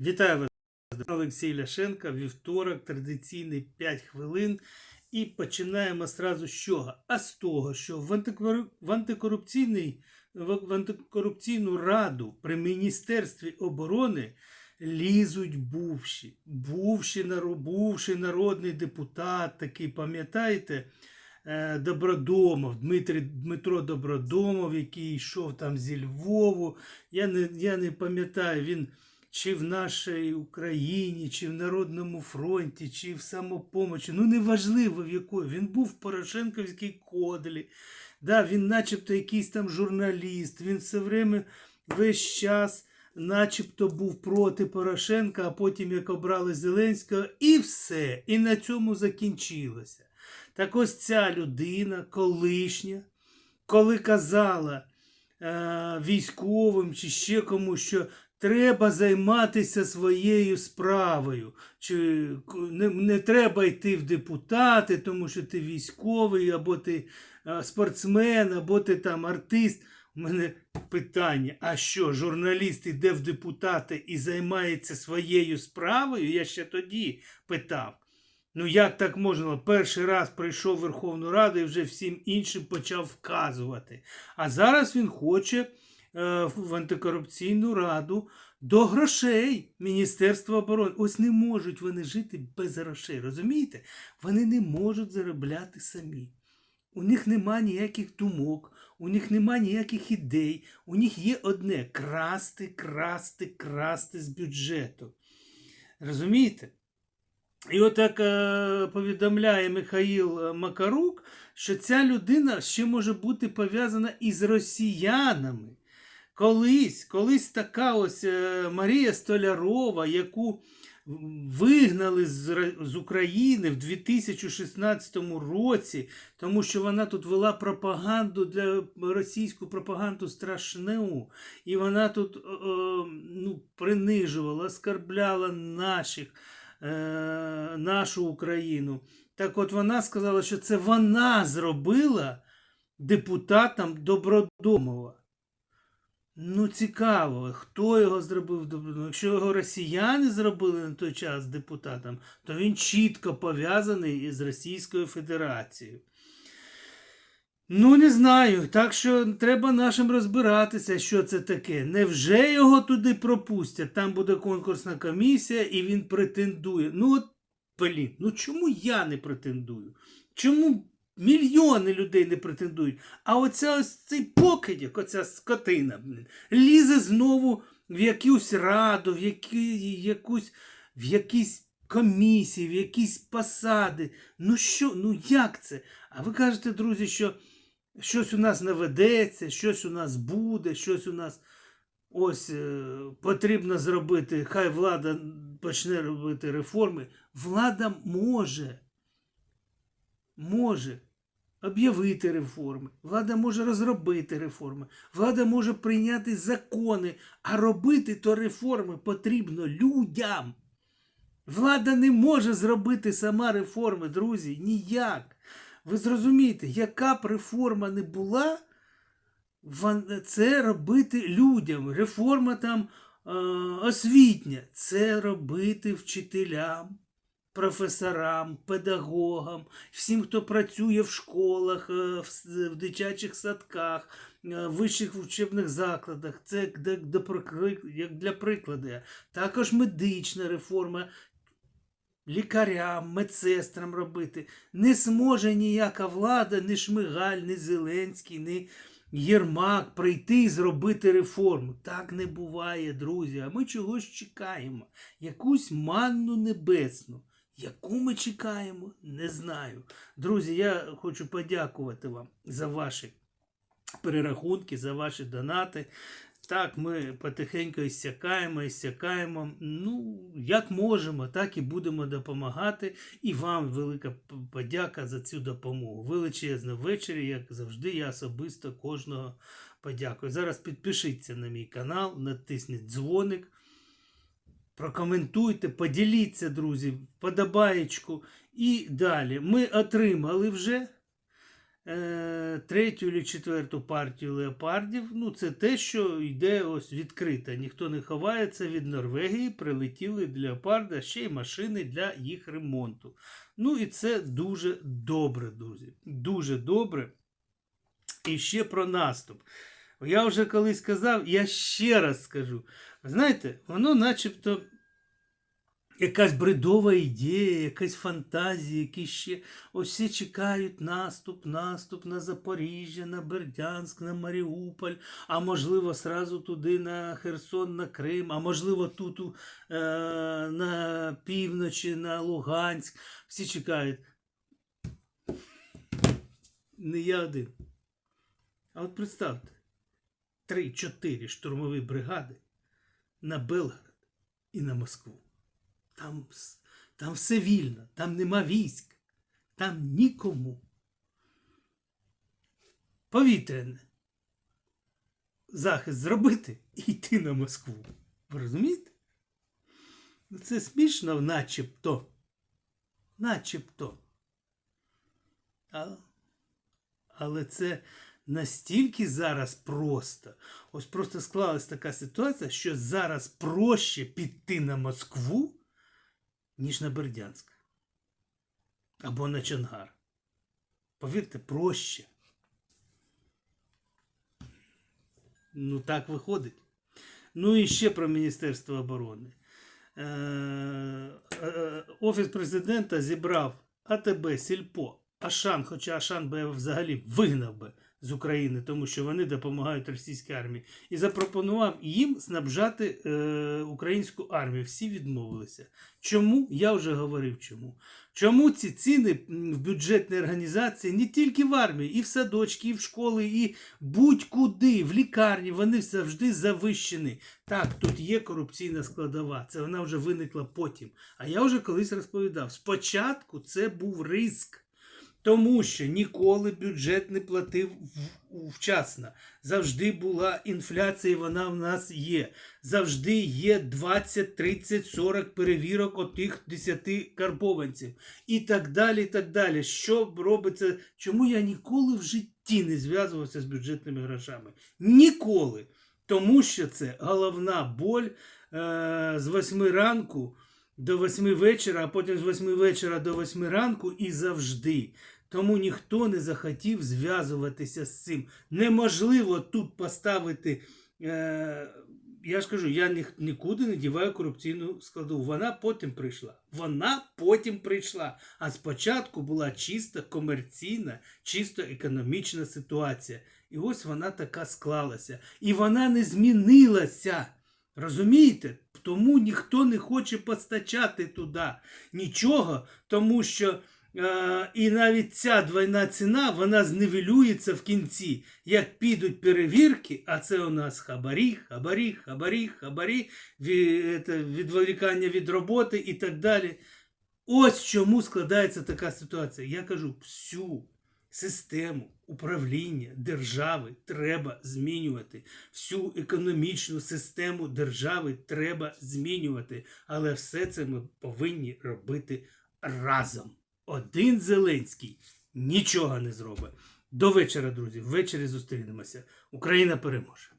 Вітаю вас, Олексій Ляшенко. Вівторок, традиційний 5 хвилин. І починаємо зразу з чого? А з того, що в, антикор... в, антикорупційний... в антикорупційну раду при Міністерстві оборони лізуть бувші. Бувші, бувший народний депутат, такий, пам'ятаєте, е, Добродомов, Дмитрий, Дмитро Добродомов, який йшов там зі Львову. Я не, я не пам'ятаю, він чи в нашій Україні, чи в Народному фронті, чи в самопомочі. Ну, неважливо в якої. Він був в Порошенковській кодлі. Да, він начебто якийсь там журналіст, він все время весь час начебто був проти Порошенка, а потім як обрали Зеленського, і все. І на цьому закінчилося. Так ось ця людина, колишня, коли казала е, військовим чи ще комусь, що треба займатися своєю справою, чи не, не треба йти в депутати, тому що ти військовий, або ти спортсмен, або ти там артист. У мене питання: а що, журналіст іде в депутати і займається своєю справою? Я ще тоді питав. Ну як так можна? Перший раз прийшов в Верховну Раду і вже всім іншим почав вказувати. А зараз він хоче в антикорупційну раду до грошей Міністерства оборони. Ось не можуть вони жити без грошей. Розумієте? Вони не можуть заробляти самі. У них нема ніяких думок, у них нема ніяких ідей. У них є одне красти, красти, красти з бюджету. Розумієте? І отак е, повідомляє Михаїл е, Макарук, що ця людина ще може бути пов'язана із росіянами. Колись, колись така ось е, Марія Столярова, яку вигнали з, України в 2016 році, тому що вона тут вела пропаганду для російську пропаганду страшну, і вона тут е, ну, принижувала, оскарбляла наших е, нашу Україну. Так от вона сказала, що це вона зробила депутатом Добродомова. Ну, цікаво, хто його зробив Добродомов. Якщо його росіяни зробили на той час депутатом, то він чітко пов'язаний із Російською Федерацією. Ну, не знаю. Так що треба нашим розбиратися, що це таке. Невже його туди пропустять? Там буде конкурсна комісія і він претендує. Ну, от, блін, ну чому я не претендую? Чому мільйони людей не претендують? А оця ось цей покидьок, оця скотина, лізе знову в якусь раду, в, які, якусь, в якісь комісії, в якісь посади. Ну що, ну як це? А ви кажете, друзі, що щось у нас не ведеться, щось у нас буде, щось у нас ось е, потрібно зробити. Хай влада почне робити реформи. Влада може, може об'явити реформи, влада може розробити реформи, влада може прийняти закони, а робити то реформи потрібно людям. Влада не може зробити сама реформи, друзі, ніяк. Ви зрозумієте, яка б реформа не була, це робити людям. Реформа там е, освітня, це робити вчителям, професорам, педагогам, всім, хто працює в школах, е, в, дитячих садках, е, вищих учебних закладах. Це як для прикладу. Також медична реформа. Лікарям, медсестрам робити не зможе ніяка влада, ні Шмигаль, ні Зеленський, ні Єрмак прийти і зробити реформу. Так не буває, друзі. А ми чогось чекаємо. Якусь манну небесну. Яку ми чекаємо, не знаю. Друзі, я хочу подякувати вам за ваші перерахунки, за ваші донати. Так, ми потихеньку іссякаємо, іссякаємо. Ну, як можемо, так і будемо допомагати. І вам велика подяка за цю допомогу. Величезно ввечері, як завжди, я особисто кожного подякую. Зараз підпишіться на мій канал, натисніть дзвоник, прокоментуйте, поділіться, друзі, вподобаєчку. І далі. Ми отримали вже е, третю чи четверту партію леопардів. Ну, це те, що йде ось відкрито. Ніхто не ховається від Норвегії, прилетіли для леопарда ще й машини для їх ремонту. Ну і це дуже добре, друзі. Дуже добре. І ще про наступ. Я вже колись казав, я ще раз скажу. Знаєте, воно начебто якась бредова ідея, якась фантазія, які ще ось всі чекають наступ, наступ на Запоріжжя, на Бердянськ, на Маріуполь, а можливо, сразу туди на Херсон, на Крим, а можливо, тут е, на півночі, на Луганськ. Всі чекають. Не я один. А от представте, три-чотири штурмові бригади на Белгород і на Москву. Там, там все вільно, там нема військ, там нікому. Повітряне. Захист зробити і йти на Москву. Ви розумієте? Ну, Це смішно, начебто. Начебто. Але це настільки зараз просто. Ось просто склалась така ситуація, що зараз проще піти на Москву, ніж на Бердянськ. Або на Чонгар. Повірте, проще. Ну, так виходить. Ну і ще про Міністерство оборони. Е, е, Офіс президента зібрав АТБ, Сільпо, Ашан, хоча Ашан би взагалі вигнав би з України, тому що вони допомагають російській армії, і запропонував їм снабжати е, українську армію. Всі відмовилися. Чому? Я вже говорив чому. Чому ці ціни в бюджетній організації не тільки в армії, і в садочки, і в школи, і будь-куди, в лікарні, вони завжди завищені. Так, тут є корупційна складова, це вона вже виникла потім. А я вже колись розповідав: спочатку це був риск. Тому що ніколи бюджет не платив вчасно. Завжди була інфляція, вона в нас є. Завжди є 20, 30, 40 перевірок отих 10 карбованців. І так далі. і так далі. Що робиться? Чому я ніколи в житті не зв'язувався з бюджетними грошами? Ніколи. Тому що це головна боль е- з 8 ранку до 8 вечора, а потім з 8 вечора до 8 ранку і завжди. Тому ніхто не захотів зв'язуватися з цим. Неможливо тут поставити. Е, я ж кажу, я ні, нікуди не діваю корупційну складову. Вона потім прийшла. Вона потім прийшла. А спочатку була чисто комерційна, чисто економічна ситуація. І ось вона така склалася. І вона не змінилася. Розумієте? Тому ніхто не хоче постачати туди нічого, тому що і навіть ця двойна ціна вона зневелюється в кінці. Як підуть перевірки, а це у нас хабарі, хабарі, хабарі, хабарі, відволікання від роботи і так далі. Ось чому складається така ситуація. Я кажу, всю систему управління держави треба змінювати. Всю економічну систему держави треба змінювати. Але все це ми повинні робити разом. Один Зеленський нічого не зробить. До вечора, друзі. Ввечері зустрінемося. Україна переможе.